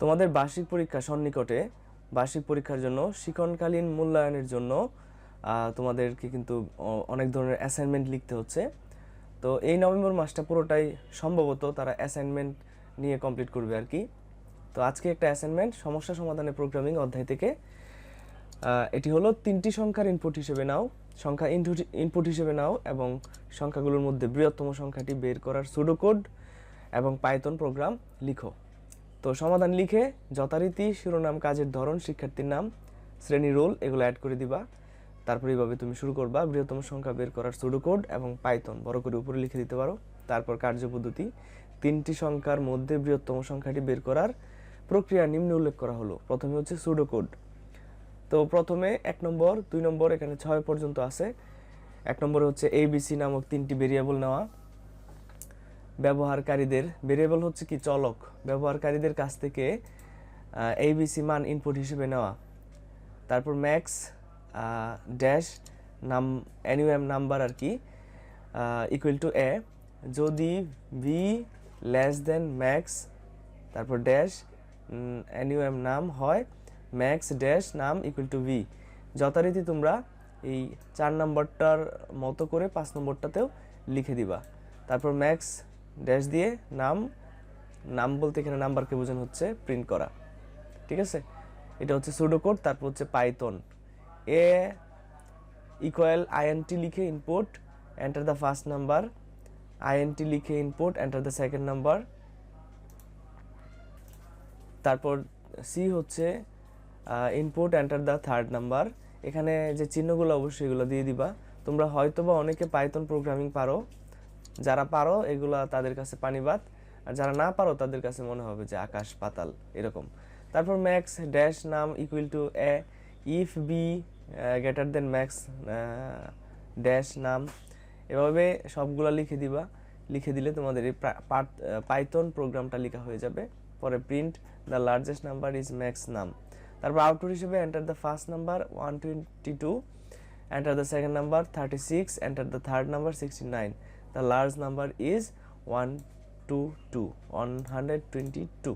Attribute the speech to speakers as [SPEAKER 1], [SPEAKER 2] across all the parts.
[SPEAKER 1] তোমাদের বার্ষিক পরীক্ষা সন্নিকটে, বার্ষিক পরীক্ষার জন্য শিক্ষণকালীন মূল্যায়নের জন্য তোমাদেরকে কিন্তু অনেক ধরনের অ্যাসাইনমেন্ট লিখতে হচ্ছে। তো এই নভেম্বর মাসটা পুরোটাই সম্ভবত তারা অ্যাসাইনমেন্ট নিয়ে কমপ্লিট করবে আর কি। তো আজকে একটা অ্যাসাইনমেন্ট সমস্যা সমাধানের প্রোগ্রামিং অধ্যায় থেকে। এটি হলো তিনটি সংখ্যার ইনপুট হিসেবে নাও, সংখ্যা ইনপুট হিসেবে নাও এবং সংখ্যাগুলোর মধ্যে বৃহত্তম সংখ্যাটি বের করার সুডোকোড এবং পাইথন প্রোগ্রাম লিখো। তো সমাধান লিখে যথারীতি শিরোনাম কাজের ধরন, শিক্ষার্থীর নাম, শ্রেণি রোল এগুলো অ্যাড করে দিবা। তারপর এইভাবে তুমি শুরু করবা। বৃহত্তম সংখ্যা বের করার সুডোকোড এবং পাইথন বড় করে উপরে লিখে দিতে পারো। তারপর কার্যপদ্ধতি। তিনটি সংখ্যার মধ্যে বৃহত্তম সংখ্যাটি বের করার প্রক্রিয়া নিম্নে উল্লেখ করা হলো। প্রথমে হচ্ছে সুডোকোড তো প্রথমে এক নম্বর, দুই নম্বর, এখানে ছয় পর্যন্ত আছে। এক নম্বরে হচ্ছে এবিসি নামক তিনটি ভেরিয়েবল নেওয়া। ব্যবহারকারীদের ভেরিয়েবল হচ্ছে কি চলক। ব্যবহারকারীদের কাছ থেকে এবিসি মান ইনপুট হিসেবে নেওয়া। তারপর ম্যাক্স ড্যাশ নাম এনইউএম নাম্বার আর কি ইকুয়াল টু এ যদি ভি লেস দেন ম্যাক্স তারপর dash N U M max dash num equal to V যথারীতি তোমরা এই চার নম্বরটার মতো করে পাঁচ নম্বরটাতেও লিখে দিবা। তারপর ম্যাক্স ড্যাশ দিয়ে নাম নাম বলতে এখানে নাম্বারকে বোঝানো হচ্ছে প্রিন্ট করা। ঠিক আছে? এটা হচ্ছে সুডোকোড তারপর হচ্ছে পাইথন এ ইকুয়াল আইএনটি লিখে input enter the first number INT লিখে input enter the second number তারপর সি হচ্ছে input enter the third number এখানে যে চিহ্নগুলো অবশ্যই এগুলো দিয়ে দিবা। তোমরা হয়তো বা অনেকে পাইথন প্রোগ্রামিং পারো। যারা পারো, এগুলা তাদের কাছে পানিবাদ আর যারা না পারো, তাদের কাছে মনে হবে যে আকাশ পাতাল, এরকম। তারপর max dash num equal to A if B greater then max dash num. এভাবে সবগুলা লিখে দিবা। লিখে দিলে তোমাদের এই পাইথন প্রোগ্রামটা লেখা হয়ে যাবে। পরে print the largest number is max num. তারপর আউটপুট হিসেবে enter the first number one twenty two enter the second number second number 36 enter the third number 69 the large number is 122 122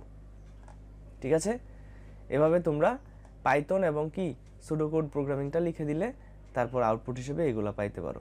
[SPEAKER 1] ঠিক আছে? এভাবে তোমরা পাইথন এবং কি সুডোকোড প্রোগ্রামিংটা লিখে দিলে তারপর আউটপুট হিসেবে এগুলা পাইতে পারো।